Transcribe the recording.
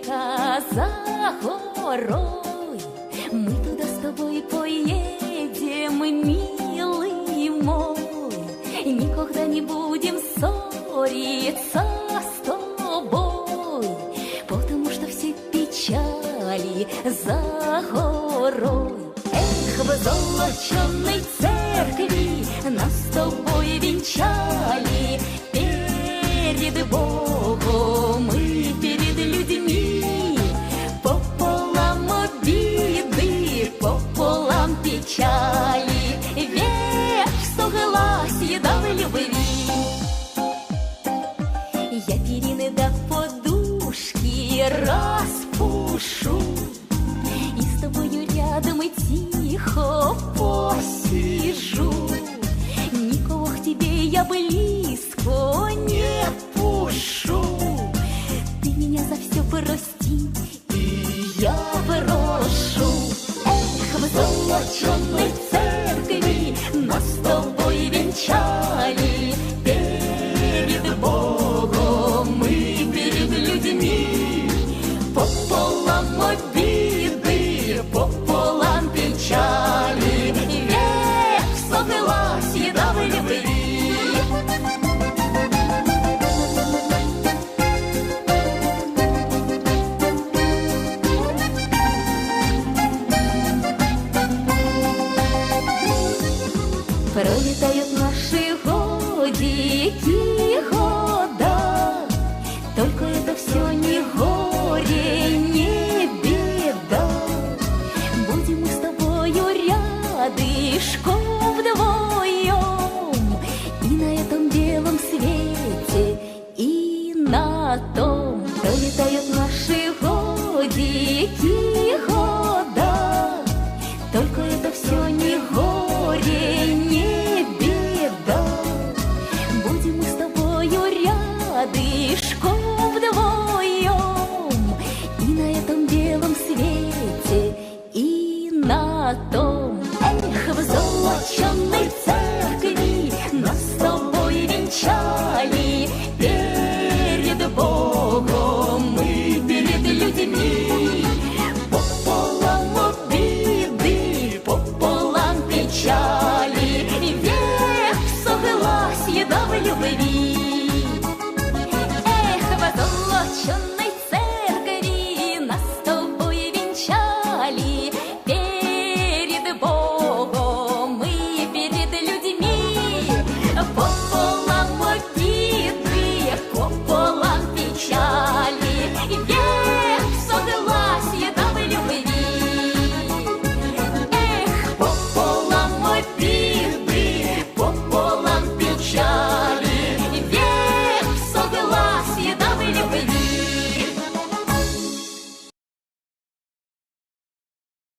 река за горой. Мы туда с тобой поедем, милый мой. Никогда не будем ссориться с тобой, потому что все печали за горой. Эх, в золоченой церкви нас с тобой венчали перед Богом в любви. Я перины до подушки распушу И с тобою рядом и тихо посижу. Никого к тебе я близко не пушу Ты меня за все прости, и я прошу Эх, в золоченой церкви том Пролетают наши годики, года. Только это все не горе, не беда. Будем мы с тобою рядышком вдвоем И на этом белом свете, 전